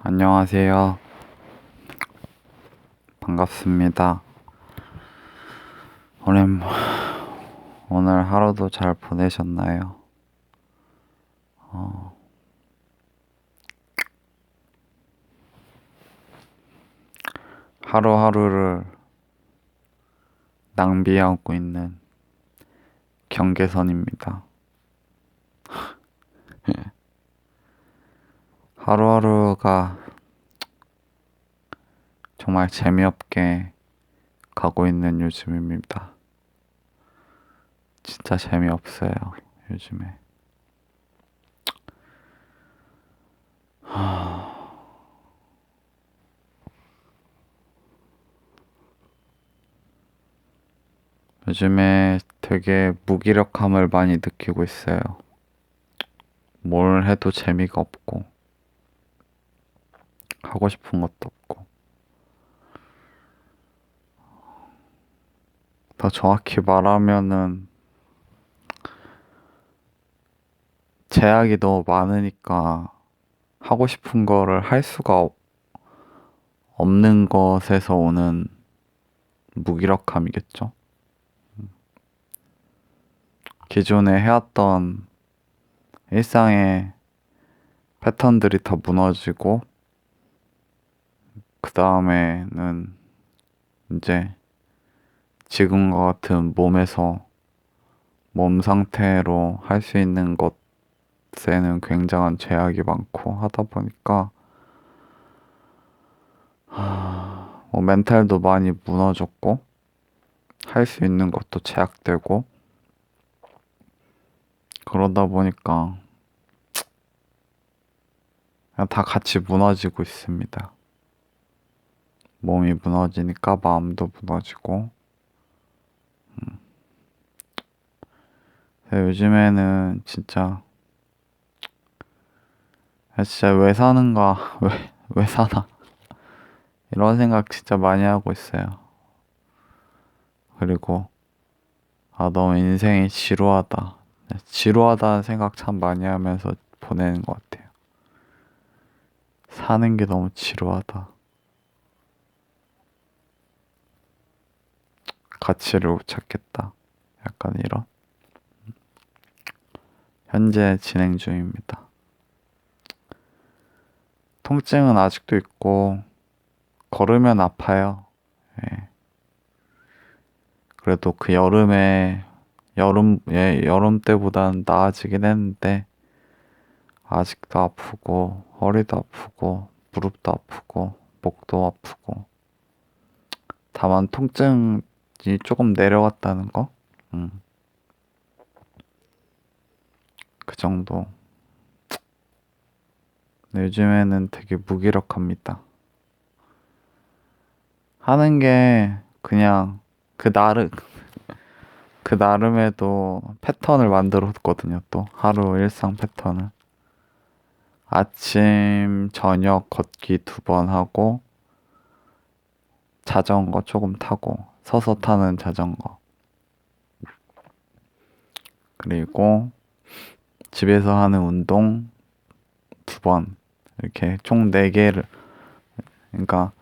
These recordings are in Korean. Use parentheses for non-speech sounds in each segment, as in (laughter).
안녕하세요. 반갑습니다. 오랜, 오늘 하루도 잘 보내셨나요? 어, 하루하루를 낭비하고 있는 경계선입니다. (laughs) 하루하루가 정말 재미없게 가고 있는 요즘입니다. 진짜 재미없어요, 요즘에. (sighs) 요즘에 되게 무기력함을 많이 느끼고 있어요. 뭘 해도 재미가 없고, 하고 싶은 것도 없고. 더 정확히 말하면은, 제약이 너무 많으니까, 하고 싶은 거를 할 수가 없는 것에서 오는 무기력함이겠죠? 기존에 해왔던 일상의 패턴들이 다 무너지고, 그 다음에는 이제 지금과 같은 몸에서 몸 상태로 할 수 있는 것에는 굉장한 제약이 많고 하다 보니까, 뭐 멘탈도 많이 무너졌고, 할 수 있는 것도 제약되고, 그러다 보니까 다 같이 무너지고 있습니다. 몸이 무너지니까 마음도 무너지고. 음. 요즘에는 진짜 진짜 왜 사는가 (laughs) 왜 왜 사나 (laughs) 이런 생각 진짜 많이 하고 있어요. 그리고 아 너무 인생이 지루하다. 지루하다는 생각 참 많이 하면서 보내는 것 같아요. 사는 게 너무 지루하다. 가치를 못 찾겠다. 약간 이런. 현재 진행 중입니다. 통증은 아직도 있고, 걸으면 아파요. 예. 그래도 그 여름에 여름, 예, 여름 때보단 나아지긴 했는데, 아직도 아프고, 허리도 아프고, 무릎도 아프고, 목도 아프고. 다만 통증이 조금 내려갔다는 거? 음. 그 정도. 요즘에는 되게 무기력합니다. 하는 게 그냥 그 나름, (laughs) 그 나름에도 패턴을 만들었거든요, 또. 하루 일상 패턴을. 아침, 저녁 걷기 두 번 하고, 자전거 조금 타고, 서서 타는 자전거. 그리고 집에서 하는 운동 두 번. 이렇게 총 네 개를, 그러니까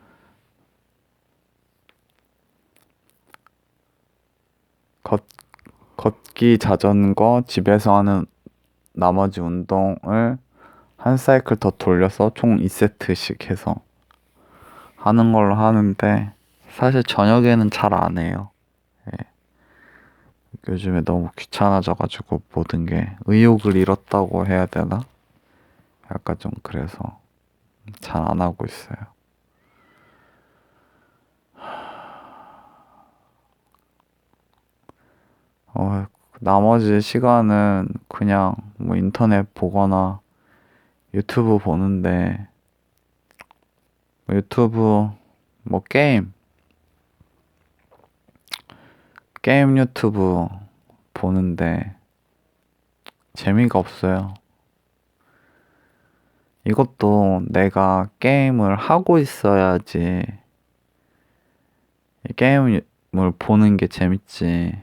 걷, 걷기, 자전거, 집에서 하는 나머지 운동을 한 사이클 더 돌려서 총 2세트씩 해서 하는 걸로 하는데 사실 저녁에는 잘 안 해요. 예. 요즘에 너무 귀찮아져가지고 모든 게 의욕을 잃었다고 해야 되나? 약간 좀 그래서 잘 안 하고 있어요. 어, 나머지 시간은 그냥 뭐 인터넷 보거나 유튜브 보는데 뭐 유튜브 뭐 게임 게임 유튜브 보는데 재미가 없어요. 이것도 내가 게임을 하고 있어야지 게임을 보는 게 재밌지.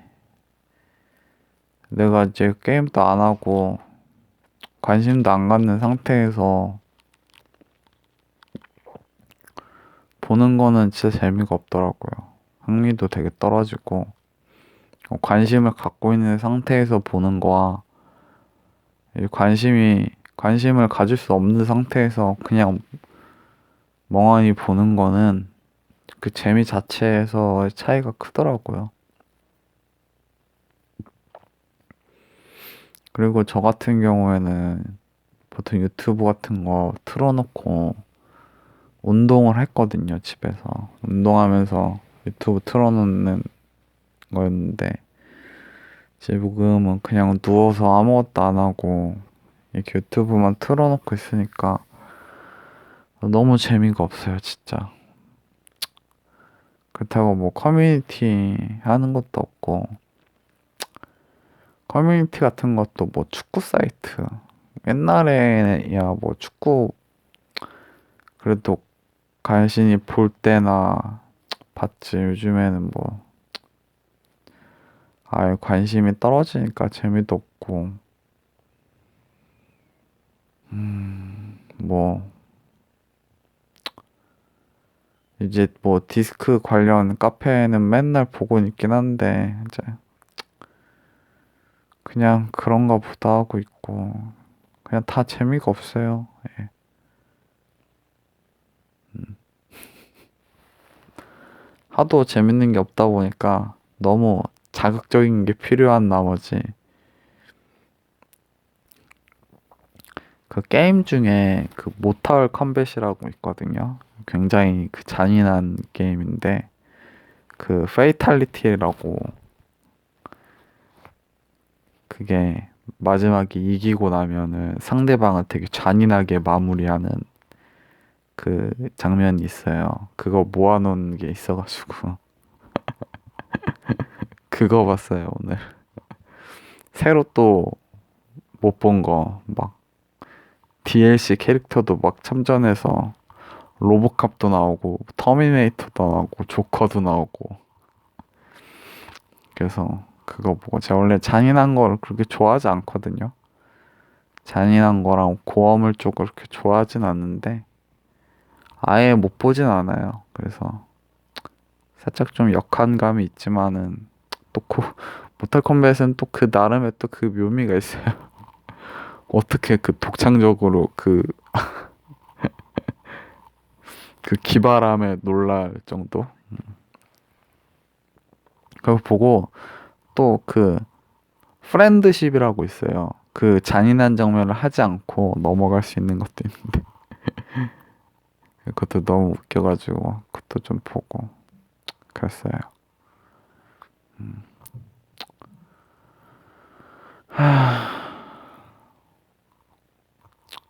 내가 이제 게임도 안 하고 관심도 안 갖는 상태에서 보는 거는 진짜 재미가 없더라고요. 흥미도 되게 떨어지고 어, 관심을 갖고 있는 상태에서 보는 거와 이 관심이 관심을 가질 수 없는 상태에서 그냥 멍하니 보는 거는 그 재미 자체에서의 차이가 크더라고요. 그리고 저 같은 경우에는 보통 유튜브 같은 거 틀어놓고 운동을 했거든요, 집에서. 운동하면서 유튜브 틀어놓는 거였는데, 지금은 그냥 누워서 아무것도 안 하고, 이렇게 유튜브만 틀어놓고 있으니까, 너무 재미가 없어요, 진짜. 그렇다고 뭐 커뮤니티 하는 것도 없고, 커뮤니티 같은 것도 뭐 축구 사이트, 옛날에야 뭐 축구, 그래도 간신히 볼 때나 봤지. 요즘에는 뭐, 아예 관심이 떨어지니까 재미도 없고, 음, 뭐, 이제 뭐 디스크 관련 카페는 맨날 보고 있긴 한데, 이제, 그냥 그런가 보다 하고 있고, 그냥 다 재미가 없어요. 예. 음. (laughs) 하도 재밌는 게 없다 보니까 너무 자극적인 게 필요한 나머지 그 게임 중에 그 모탈 컴뱃이라고 있거든요. 굉장히 그 잔인한 게임인데 그 페이탈리티라고 그게 마지막에 이기고 나면은 상대방을 되게 잔인하게 마무리하는 그 장면이 있어요. 그거 모아놓은 게 있어가지고 (laughs) 그거 봤어요 오늘. (laughs) 새로 또 못 본 거 막 DLC 캐릭터도 막 참전해서 로보캅도 나오고 터미네이터도 나오고 조커도 나오고 그래서 그거 보고 제가 원래 잔인한 거를 그렇게 좋아하지 않거든요. 잔인한 거랑 고어물 쪽을 그렇게 좋아하진 않는데 아예 못 보진 않아요. 그래서 살짝 좀 역한 감이 있지만은 또 고, 모탈 컴뱃은 또 그 나름의 또 그 묘미가 있어요. (laughs) 어떻게 그 독창적으로 그, (laughs) 그 기발함에 놀랄 정도? 음. 그거 보고 또 그 프렌드십이라고 있어요. 그 잔인한 장면을 하지 않고 넘어갈 수 있는 것도 있는데 (laughs) 그것도 너무 웃겨가지고 그것도 좀 보고 그랬어요. 음.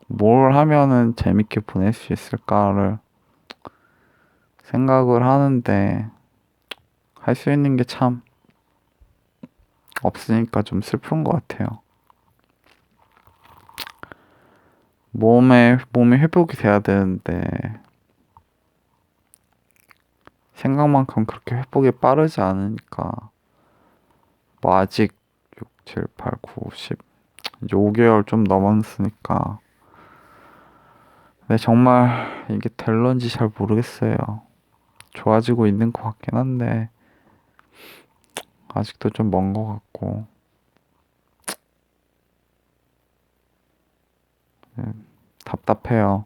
뭘 하면은 재밌게 보낼 수 있을까를 생각을 하는데 할 수 있는 게 참 없으니까 좀 슬픈 것 같아요. 몸에 몸이 회복이 돼야 되는데 생각만큼 그렇게 회복이 빠르지 않으니까 뭐 아직 6, 7, 8, 9, 10 이제 5개월 좀 넘었으니까 근데 정말 이게 될런지 잘 모르겠어요. 좋아지고 있는 것 같긴 한데 아직도 좀 먼 것 같고 네, 답답해요.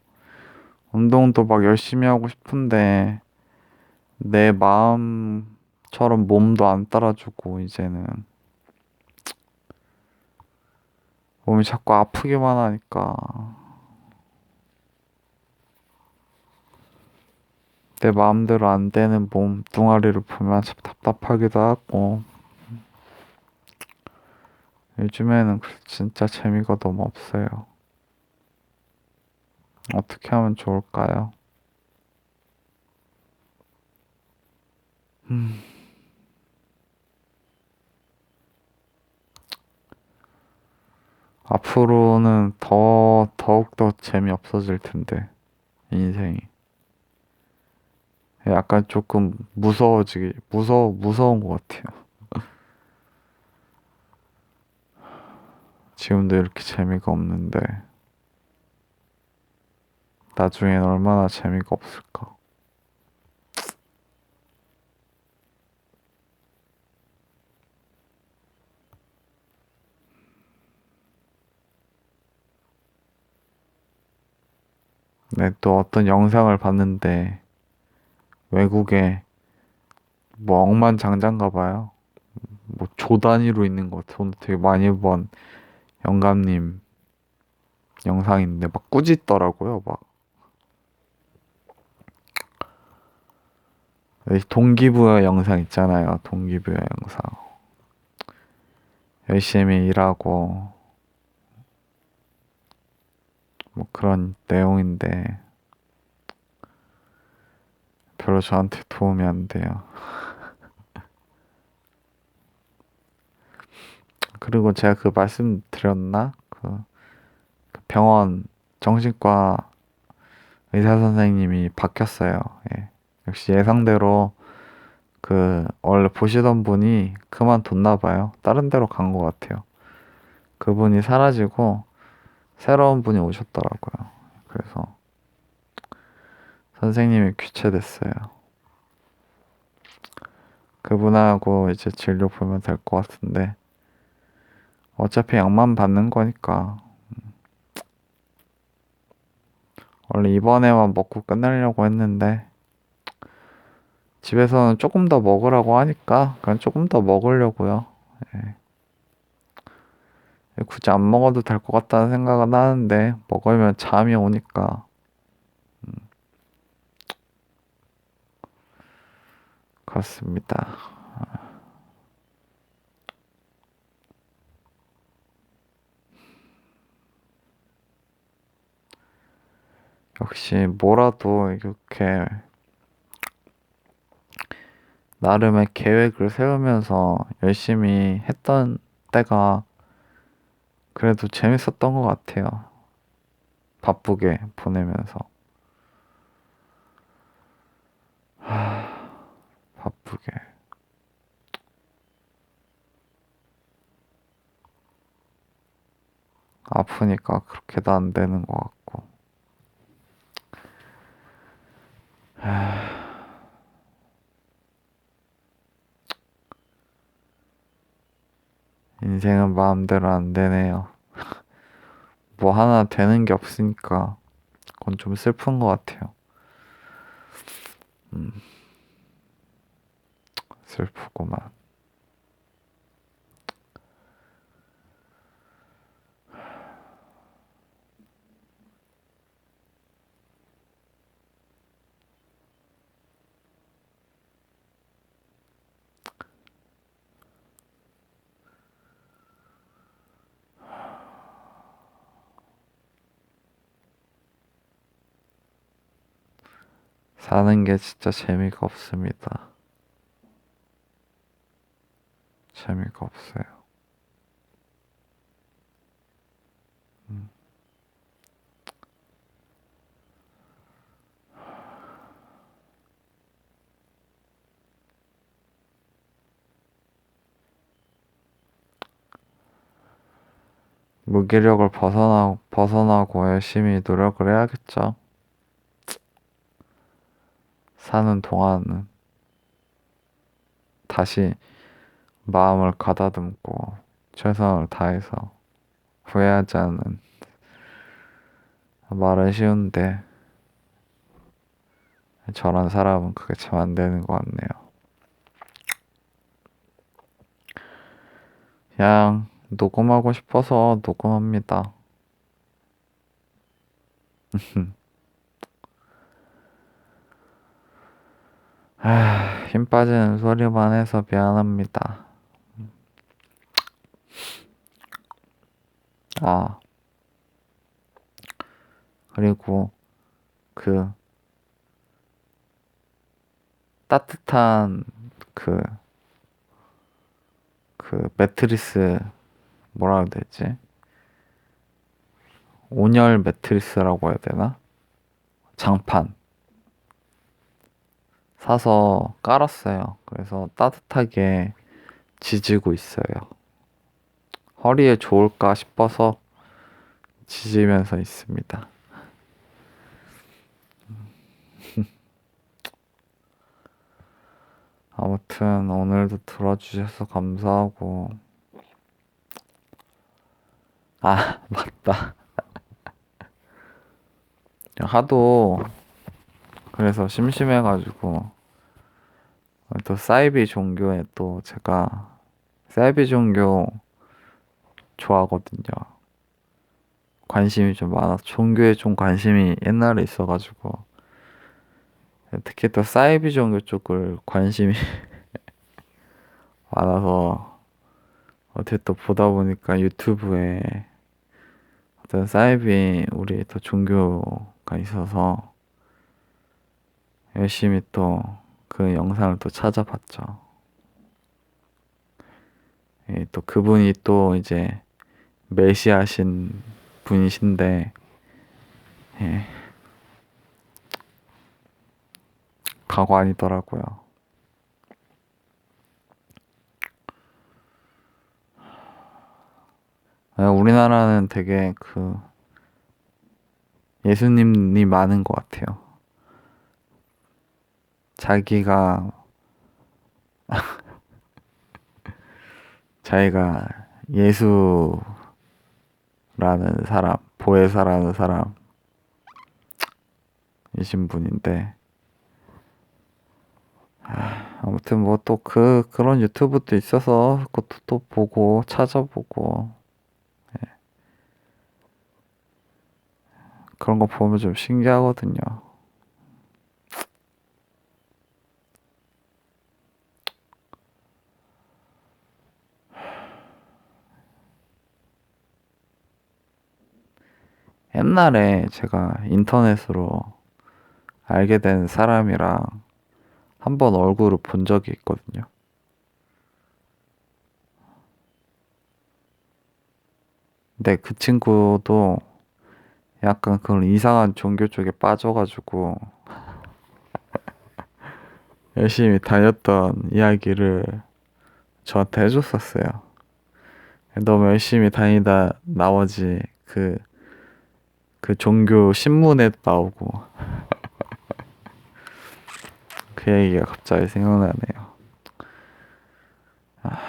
운동도 막 열심히 하고 싶은데 내 마음 처럼 몸도 안 따라주고 이제는 몸이 자꾸 아프기만 하니까 내 마음대로 안 되는 몸 뚱아리를 보면 참 답답하기도 하고 요즘에는 진짜 재미가 너무 없어요. 어떻게 하면 좋을까요? 음. 앞으로는 더, 더욱더 재미없어질 텐데, 인생이. 약간 조금 무서워지기, 무서, 무서운 것 같아요. (laughs) 지금도 이렇게 재미가 없는데, 나중엔 얼마나 재미가 없을까. 네, 또 어떤 영상을 봤는데 외국에 뭐 억만장자인가 봐요. 뭐 조 단위로 있는 것 같아. 오늘 되게 많이 본 영감님 영상인데 막 꾸짖더라고요. 막 동기부여 영상 있잖아요. 동기부여 영상. 열심히 일하고 뭐 그런 내용인데 별로 저한테 도움이 안 돼요. (laughs) 그리고 제가 그 말씀 드렸나? 그, 그 병원 정신과 의사 선생님이 바뀌었어요. 예. 역시 예상대로 그 원래 보시던 분이 그만뒀나 봐요. 다른 데로 간 것 같아요. 그분이 사라지고 새로운 분이 오셨더라고요. 그래서 선생님이 교체됐어요. 그분하고 이제 진료 보면 될 것 같은데 어차피 약만 받는 거니까 원래 이번에만 먹고 끝내려고 했는데 집에서는 조금 더 먹으라고 하니까 그냥 조금 더 먹으려고요. 예. 굳이 안 먹어도 될 것 같다는 생각은 하는데 먹으면 잠이 오니까 음. 그렇습니다. 역시 뭐라도 이렇게 나름의 계획을 세우면서 열심히 했던 때가 그래도 재밌었던 것 같아요. 바쁘게 보내면서. 하, 바쁘게. 아프니까 그렇게도 안 되는 것 같고. 하... 인생은 마음대로 안 되네요. (laughs) 뭐 하나 되는 게 없으니까 그건 좀 슬픈 것 같아요. 음, 슬프구만. 사는 게 진짜 재미가 없습니다. 재미가 없어요. 음. 무기력을 벗어나, 벗어나고 열심히 노력을 해야겠죠. 사는 동안은 다시 마음을 가다듬고 최선을 다해서 후회하지 않는 말은 쉬운데 저런 사람은 그게 참 안 되는 것 같네요. 그냥 녹음하고 싶어서 녹음합니다. (laughs) 아, 힘 빠지는 소리만 해서 미안합니다. 아, 그리고 그 따뜻한 그, 그 매트리스 뭐라 해야 되지? 온열 매트리스라고 해야 되나? 장판. 사서 깔았어요. 그래서 따뜻하게 지지고 있어요. 허리에 좋을까 싶어서 지지면서 있습니다. (laughs) 아무튼 오늘도 들어주셔서 감사하고 아 (laughs) 맞다 (laughs) 하도 그래서 심심해가지고 또 사이비 종교에 또 제가 사이비 종교 좋아하거든요. 관심이 좀 많아서 종교에 좀 관심이 옛날에 있어가지고 특히 또 사이비 종교 쪽을 관심이 (laughs) 많아서 어떻게 또 보다 보니까 유튜브에 어떤 사이비 우리 또 종교가 있어서 열심히 또 그 영상을 또 찾아봤죠. 예, 또 그분이 또 이제 메시아신 분이신데 예. 가관이더라고요. 아, 우리나라는 되게 그 예수님이 많은 것 같아요. 자기가 (laughs) 자기가 예수라는 사람, 보혜사라는 사람 이신 분인데 아, 아무튼 뭐 또 그 그런 유튜브도 있어서 그것도 또 보고 찾아보고 예. 그런 거 보면 좀 신기하거든요. 옛날에 제가 인터넷으로 알게 된 사람이랑 한 번 얼굴을 본 적이 있거든요. 근데 그 친구도 약간 그런 이상한 종교 쪽에 빠져가지고 (laughs) 열심히 다녔던 이야기를 저한테 해줬었어요. 너무 열심히 다니다 나머지 그, 그 종교 신문에도 나오고 (laughs) 그 얘기가 갑자기 생각나네요. 아,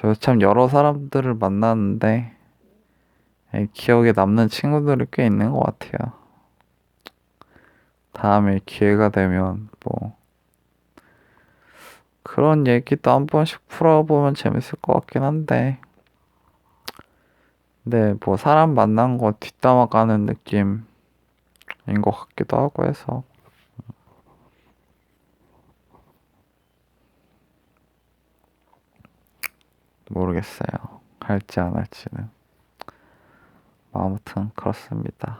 저참 여러 사람들을 만났는데 기억에 남는 친구들이 꽤 있는 것 같아요. 다음에 기회가 되면 뭐 그런 얘기도 한 번씩 풀어보면 재밌을 것 같긴 한데 근데 뭐 사람 만난 거 뒷담화 까는 느낌인 것 같기도 하고 해서 모르겠어요. 할지 안 할지는. 아무튼 그렇습니다.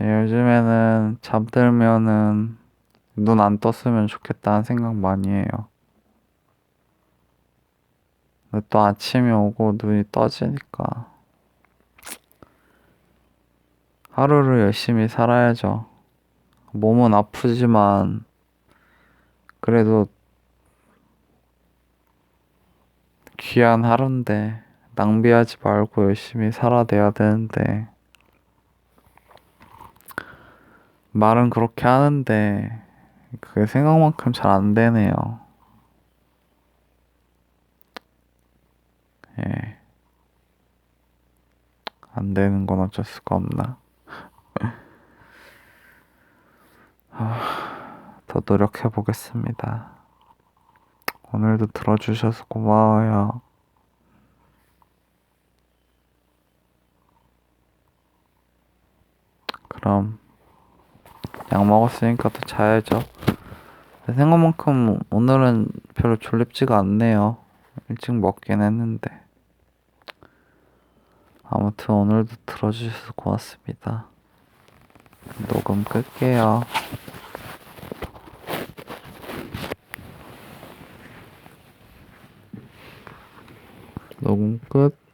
요즘에는 잠들면은 눈 안 떴으면 좋겠다는 생각 많이 해요. 또 아침이 오고 눈이 떠지니까 하루를 열심히 살아야죠. 몸은 아프지만 그래도 귀한 하루인데 낭비하지 말고 열심히 살아내야 되는데 말은 그렇게 하는데 그게 생각만큼 잘 안 되네요. 예. 안 되는 건 어쩔 수가 없나. (laughs) 아, 더 노력해 보겠습니다. 오늘도 들어주셔서 고마워요. 그럼 약 먹었으니까 또 자야죠. 생각만큼 오늘은 별로 졸립지가 않네요. 일찍 먹긴 했는데. 아무튼 오늘도 들어주셔서 고맙습니다. 녹음 끌게요. 녹음 끝.